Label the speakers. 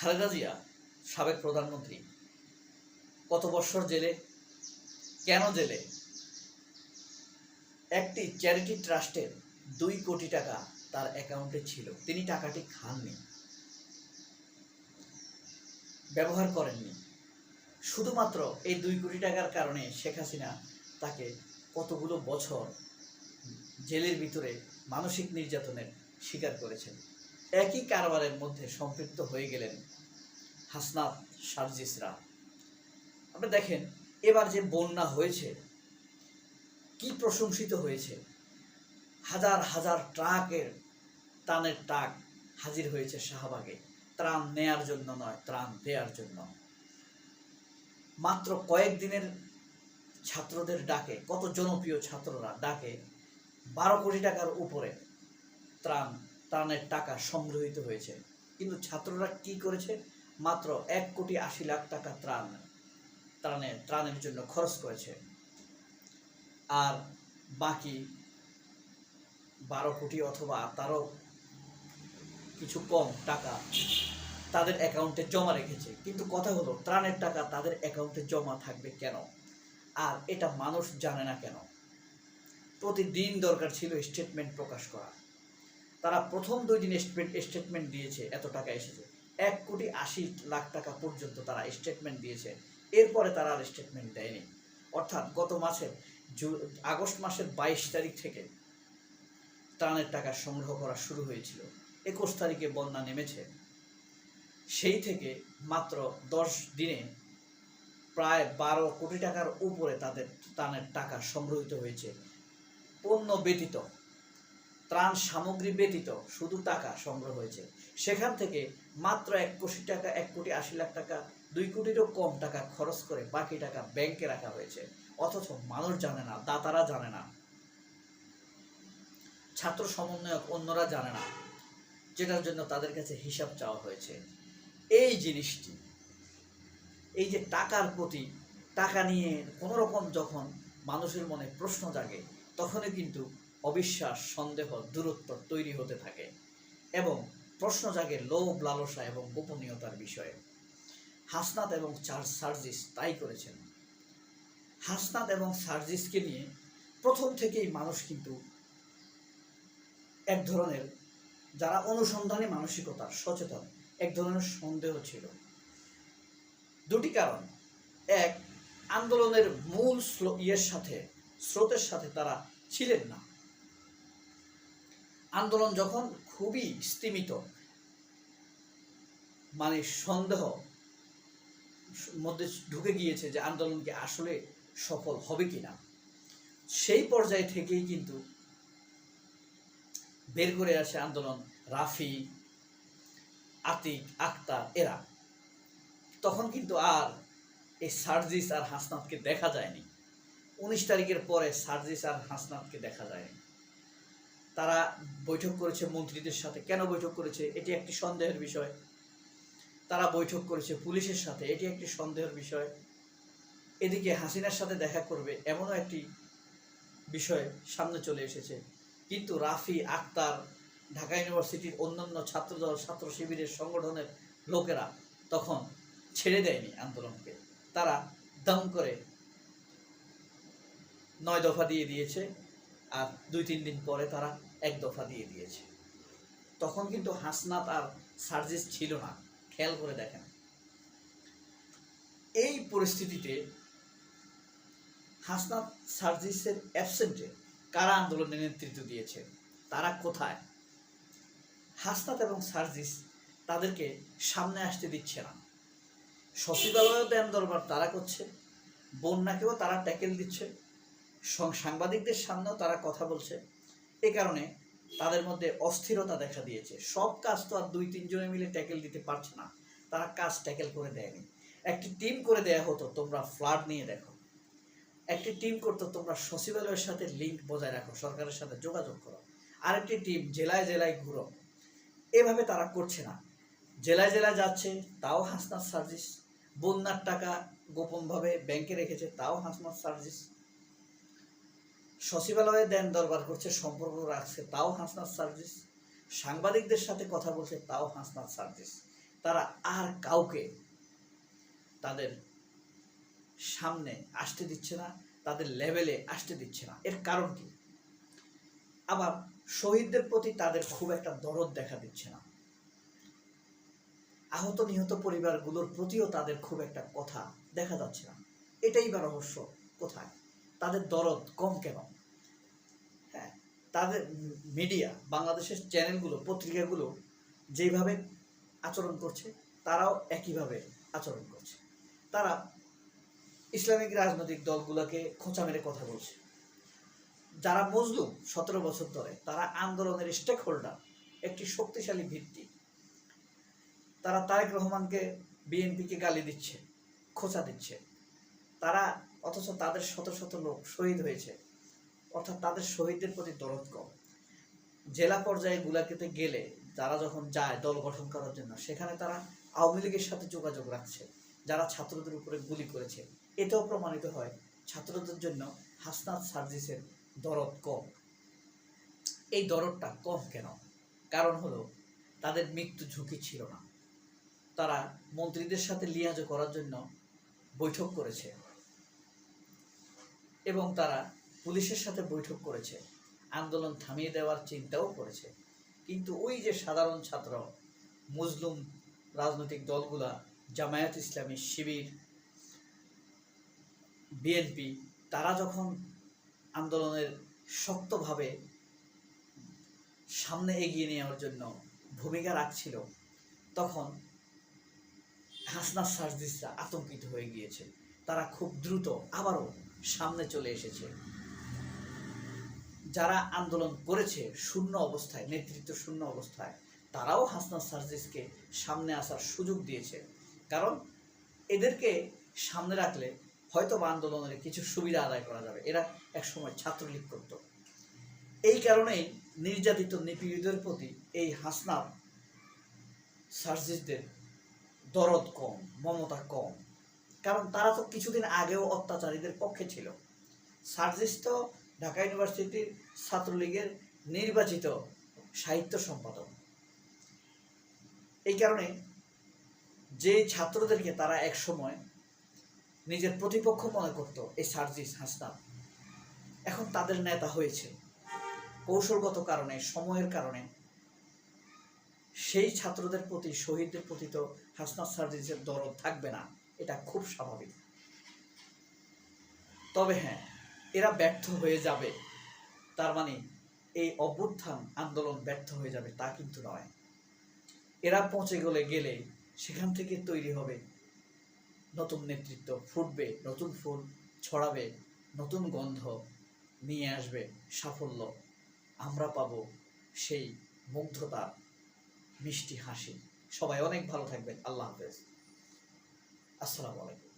Speaker 1: খালেদা জিয়া, সাবেক প্রধানমন্ত্রী, কত বৎসর জেলে, কেন জেলে? একটি চ্যারিটি ট্রাস্টের দুই কোটি টাকা তার অ্যাকাউন্টে ছিল। তিনি টাকাটি খাননি। ব্যবহার করেননি। শুধুমাত্র এই দুই কোটি টাকার কারণে শেখ হাসিনা তাকে কতগুলো বছর জেলের ভিতরে মানসিক নির্যাতনের শিকার করেছেন। একই কারবারের মধ্যে সম্পৃক্ত হয়ে গেলেন হাসনাত সার্জিসরা। আপনি দেখেন, এবার যে বন্যা হয়েছে, কি প্রশংসিত হয়েছে। হাজার হাজার ট্রাকের ত্রাণের ট্রাক হাজির হয়েছে শাহবাগে। ত্রাণ নেয়ার জন্য নয়, ত্রাণ দেওয়ার জন্য। মাত্র কয়েকদিনের ছাত্রদের ডাকে, কত জনপ্রিয় ছাত্ররা ডাকে, বারো কোটি টাকার উপরে ত্রাণ ত্রাণের টাকা সংগ্রহীত হয়েছে। কিন্তু ছাত্ররা কি করেছে? মাত্র এক কোটি আশি লাখ টাকা ত্রাণ ত্রাণের ত্রাণের জন্য খরচ করেছে। আর বাকি বারো কোটি অথবা তারও কিছু কম টাকা তাদের অ্যাকাউন্টে জমা রেখেছে। কিন্তু কথা হলো, ত্রাণের টাকা তাদের অ্যাকাউন্টে জমা থাকবে কেন? আর এটা মানুষ জানে না কেন? প্রতিদিন দরকার ছিল স্টেটমেন্ট প্রকাশ করা। তারা প্রথম দুই দিন স্টেটমেন্ট দিয়েছে এত টাকা এসেছে। এক কোটি আশি লাখ টাকা পর্যন্ত তারা স্টেটমেন্ট দিয়েছে। এরপরে তারা আর স্টেটমেন্ট দেয়নি। অর্থাৎ গত মাসের আগস্ট মাসের বাইশ তারিখ থেকে ত্রাণের টাকা সংগ্রহ করা শুরু হয়েছিল। একুশ তারিখে বন্যা নেমেছে। সেই থেকে মাত্র দশ দিনে প্রায় বারো কোটি টাকার উপরে তাদের ত্রাণের টাকা সংগ্রহিত হয়েছে। পণ্য ব্যতীত ত্রাণ সামগ্রী ব্যতীত শুধু টাকা সংগ্রহ হয়েছে। সেখান থেকে মাত্র এক কোটি টাকা, এক কোটি আশি লাখ টাকা, দুই কোটিরও কম টাকা খরচ করে বাকি টাকা ব্যাংকে রাখা হয়েছে। অথচ মানুষ জানে না, দাতারা জানে না। ছাত্র সমন্বয়ক অন্যরা জানে না, যেটার জন্য তাদের কাছে হিসাব চাওয়া হয়েছে। এই জিনিসটি, এই যে টাকার প্রতি টাকা নিয়ে কোনো রকম যখন মানুষের মনে প্রশ্ন জাগে, তখনই কিন্তু অবিশ্বাস, সন্দেহ, দূরত্ব তৈরি হতে থাকে এবং প্রশ্ন জাগে লোভ, লালসা এবং গোপনীয়তার বিষয়ে। হাসনাত এবং চার্জ সার্জিস তাই করেছেন। হাসনাত এবং সার্জিসকে নিয়ে প্রথম থেকেই মানুষ কিন্তু এক ধরনের, যারা অনুসন্ধানী মানসিকতার সচেতন, এক ধরনের সন্দেহ ছিল। দুটি কারণ। এক, আন্দোলনের মূল ইয়ের সাথে, স্রোতের সাথে তারা ছিলেন না। আন্দোলন যখন খুবই স্তীমিত মানে সন্দেহ মধ্যে ঢুকে গিয়েছে যে আন্দোলনকে আসলে সফল হবে কিনা, সেই পর্যায় থেকেই কিন্তু বের করে আসে আন্দোলন রাফি, আতিক, আক্তার, এরা। তখন কিন্তু আর এই সার্জিস আর হাসনাতকে দেখা যায়নি। উনিশ তারিখের পরে সার্জিস আর হাসনাতকে দেখা যায়নি। তারা বৈঠক করেছে মন্ত্রীদের সাথে। কেন বৈঠক করেছে? এটি একটি সন্দেহের বিষয়। তারা বৈঠক করেছে পুলিশের সাথে। এটি একটি সন্দেহের বিষয়। এদিকে হাসিনার সাথে দেখা করবে এমনও একটি বিষয় সামনে চলে এসেছে। কিন্তু রাফি আক্তার ঢাকা ইউনিভার্সিটির অন্যান্য ছাত্রদল, ছাত্র শিবিরের সংগঠনের লোকেরা তখন ছেড়ে দেয়নি আন্দোলনকে। তারা দম করে নয় দফা দিয়ে দিয়েছে। আর দুই, তিন দিন পরে তারা এক দফা দিয়ে দিয়েছে। তখন কিন্তু হাসনাত আর সার্জিস ছিল না। খেয়াল করে দেখেন। এই পরিস্থিতিতে হাসনাত সার্জিসের অ্যাবসেন্টে কারা আন্দোলনে নেতৃত্ব দিয়েছে? তারা কোথায়? হাসনাত এবং সার্জিস তাদেরকে সামনে আসতে দিচ্ছে না। সচিবালয় দেন দরবার তারা করছে, বন্যাকেও তারা ট্যাকেল দিচ্ছে। সাংবাদিকদের সামনেও তারা কথা বলছে। এ কারণে তাদের মধ্যে অস্থিরতা দেখা দিয়েছে। সব কাজ তো আর দুই তিনজনে মিলে ট্যাকেল দিতে পারছে না। তারা কাজ ট্যাকেল করে দেয়নি। একটি টিম করে দেয়া হতো, তোমরা ফ্লাড নিয়ে দেখো। একটি টিম করতো, তোমরা সচিবালয়ের সাথে লিঙ্ক বজায় রাখো, সরকারের সাথে যোগাযোগ করো। আরেকটি টিম জেলায় জেলায় ঘুরো। এভাবে তারা করছে না। জেলায় জেলায় যাচ্ছে, তাও হাসনাত সার্ভিস বন্যার টাকা গোপনভাবে ব্যাংকে রেখেছে, তাও হাসনাত সার্জিস। সচিবালয়ে দেন দরবার করছে, সম্পর্ক রাখছে, তাও হাসনাত সার্ভিস। সাংবাদিকদের সাথে কথা বলছে, তাও হাসনাত সার্ভিস। তারা আর কাউকে তাদের সামনে আসতে দিচ্ছে না, তাদের লেভেলে আসতে দিচ্ছে না। এর কারণ কি? আবার শহীদদের প্রতি তাদের খুব একটা দরদ দেখা দিচ্ছে না। আহত নিহত পরিবারগুলোর প্রতিও তাদের খুব একটা কথা দেখা যাচ্ছে না। এটাই বা রহস্য কোথায়? তাদের দরদ কম কেন? হ্যাঁ তাদের মিডিয়া বাংলাদেশের চ্যানেলগুলো পত্রিকাগুলো যেইভাবে আচরণ করছে, তারাও একইভাবে আচরণ করছে। তারা ইসলামিক রাজনৈতিক দলগুলোকে খোঁচা মেরে কথা বলছে। যারা মজলুম, সতেরো বছর ধরে, তারা আন্দোলনের স্টেক হোল্ডার একটি শক্তিশালী ভিত্তি। তারা তারেক রহমানকে বিএনপিকে গালি দিচ্ছে, খোঁচা দিচ্ছে। তারা অথচ তাদের শত শত লোক শহীদ হয়েছে। অর্থাৎ তাদের শহীদদের প্রতি দরদ কম। জেলা পর্যায়ে গুলাকেতে গেলে তারা যখন যায় দল গঠন করার জন্য, সেখানে তারা আওয়ামী লীগের সাথে যোগাযোগ রাখছে, যারা ছাত্রদের উপরে গুলি করেছে। এটাও প্রমাণিত হয় ছাত্রদের জন্য হাসনাত সার্জিসের দরদ কম। এই দরদটা কম কেন? কারণ হলো তাদের মৃত্যু ঝুঁকি ছিল না। তারা মন্ত্রীদের সাথে লিয়াজ করার জন্য বৈঠক করেছে। এবং তারা পুলিশের সাথে বৈঠক করেছে। আন্দোলন থামিয়ে দেওয়ার চিন্তাও করেছে। কিন্তু ওই যে সাধারণ ছাত্র, মুসলিম রাজনৈতিক দলগুলা, জামায়াত ইসলামী শিবির, বিএনপি, তারা যখন আন্দোলনের শক্তভাবে সামনে এগিয়ে নেওয়ার জন্য ভূমিকা রাখছিল, তখন হাসনাত সার্জিসরা আতঙ্কিত হয়ে গিয়েছে। তারা খুব দ্রুত আবারও সামনে চলে এসেছে। যারা আন্দোলন করেছে শূন্য অবস্থায়, নেতৃত্ব শূন্য অবস্থায়, তারাও হাসনাত সার্জিসকে সামনে আসার সুযোগ দিয়েছে। কারণ এদেরকে সামনে রাখলে হয়তো বা আন্দোলনের কিছু সুবিধা আদায় করা যাবে। এরা একসময় ছাত্রলীগ করত। এই কারণেই নির্যাতিত নিপীড়িতদের প্রতি এই হাসনাত সার্জিসদের দরদ কম, মমতা কম। কারণ তারা তো কিছুদিন আগেও অত্যাচারীদের পক্ষে ছিল। সার্জিস তো ঢাকা ইউনিভার্সিটির ছাত্রলীগের নির্বাচিত সাহিত্য সম্পাদক। এই কারণে যে ছাত্রদেরকে তারা এক সময় নিজের প্রতিপক্ষ মনে করত, এই সার্জিস হাসনাত, এখন তাদের নেতা হয়েছে। কৌশলগত কারণে, সময়ের কারণে সেই ছাত্রদের প্রতি, শহীদদের প্রতি তো হাসনাত সার্জিসের দরদ থাকবে না। এটা খুব স্বাভাবিক। তবে হ্যাঁ এরা ব্যর্থ হয়ে যাবে। তার মানে এই অভ্যুত্থান আন্দোলন ব্যর্থ হয়ে যাবে তা কিন্তু নয়। এরা পৌঁছে গেলে গেলে সেখান থেকে তৈরি হবে নতুন নেতৃত্ব, ফুটবে, নতুন ফুল ছড়াবে, নতুন গন্ধ নিয়ে আসবে সাফল্য। আমরা পাব সেই মুগ্ধতা, মিষ্টি হাসি। সবাই অনেক ভালো থাকবেন। আল্লাহ হাফেজ। আসসালামু আলাইকুম।